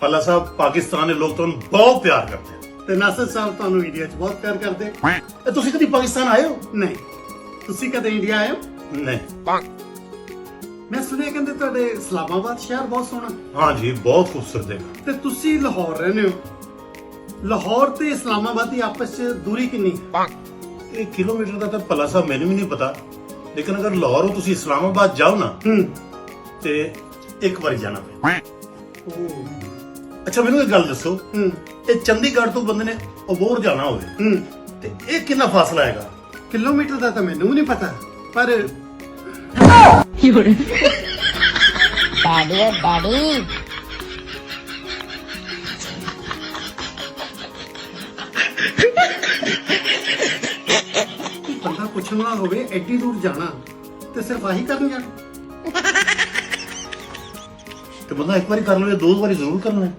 ਪੱਲਾ ਸਾਹਿਬ ਪਾਕਿਸਤਾਨ ਦੇ ਲੋਕ ਤੁਹਾਨੂੰ ਬਹੁਤ ਪਿਆਰ ਕਰਦੇ ਆ। ਤੇ ਨਾਸਰ ਸਾਹਿਬ ਤੁਹਾਨੂੰ ਇੰਡੀਆ 'ਚ ਬਹੁਤ ਪਿਆਰ ਕਰਦੇ ਇਹ ਤੁਸੀਂ ਕਦੀ ਪਾਕਿਸਤਾਨ ਆਏ ਹੋ? ਨਹੀਂ। ਤੁਸੀਂ ਕਦੇ ਇੰਡੀਆ ਆਏ ਹੋ? ਨਹੀਂ। ਮੈਂ ਸੁਣਿਆ ਕਹਿੰਦੇ ਤੁਹਾਡੇ ਇਸਲਾਮਾਬਾਦ ਸ਼ਹਿਰ ਬਹੁਤ ਸੋਹਣਾ। ਹਾਂ ਜੀ ਬਹੁਤ ਖੂਬਸੂਰਤ ਹੈ ਤੇ ਤੁਸੀਂ ਲਾਹੌਰ ਰਹਿੰਦੇ ਹੋ। ਲਾਹੌਰ ਤੇ ਇਸਲਾਮਾਬਾਦ ਦੀ ਆਪਸ 'ਚ ਦੂਰੀ ਕਿੰਨੀ? ਹੈ ਇਹ ਕਿਲੋਮੀਟਰ ਦਾ ਤਾਂ ਪੱਲਾ ਸਾਹਿਬ ਮੈਨੂੰ ਵੀ ਨਹੀਂ ਪਤਾ। ਲੇਕਿਨ ਅਗਰ ਲਾਹੌਰੋਂ ਤੁਸੀਂ ਇਸਲਾਮਾਬਾਦ ਜਾਓ ਨਾ ਹੂੰ। ਤੇ ਇੱਕ ਵਾਰੀ ਜਾਣਾ ਪਏ ਅੱਛਾ ਮੈਨੂੰ ਇੱਕ ਗੱਲ ਦੱਸੋ। ਹੂੰ। ਇਹ ਚੰਡੀਗੜ੍ਹ ਤੋਂ ਬੰਦੇ ਨੇ ਅਬੋਰ ਜਾਣਾ ਹੋਵੇ ਹੂੰ। ਤੇ ਇਹ ਕਿੰਨਾ ਫਾਸਲਾ ਹੈਗਾ? ਕਿਲੋਮੀਟਰ ਦਾ ਤਾਂ ਮੈਨੂੰ ਵੀ ਨਹੀਂ ਪਤਾ ਪਰ Daddy, daddy. ਬੰਦਾ ਪੁੱਛਣ ਹੋਵੇ ਐਡੀ ਦੂਰ ਜਾਣਾ ਤੇ ਸਿਰਫ ਆਹੀ ਕਰਨ ਜਾਣਾ। ਤੇ ਬੰਦਾ ਇੱਕ ਵਾਰੀ ਕਰ ਲਵੇ ਦੋ ਵਾਰੀ ਜ਼ਰੂਰ ਕਰਨਾ ਹੈ।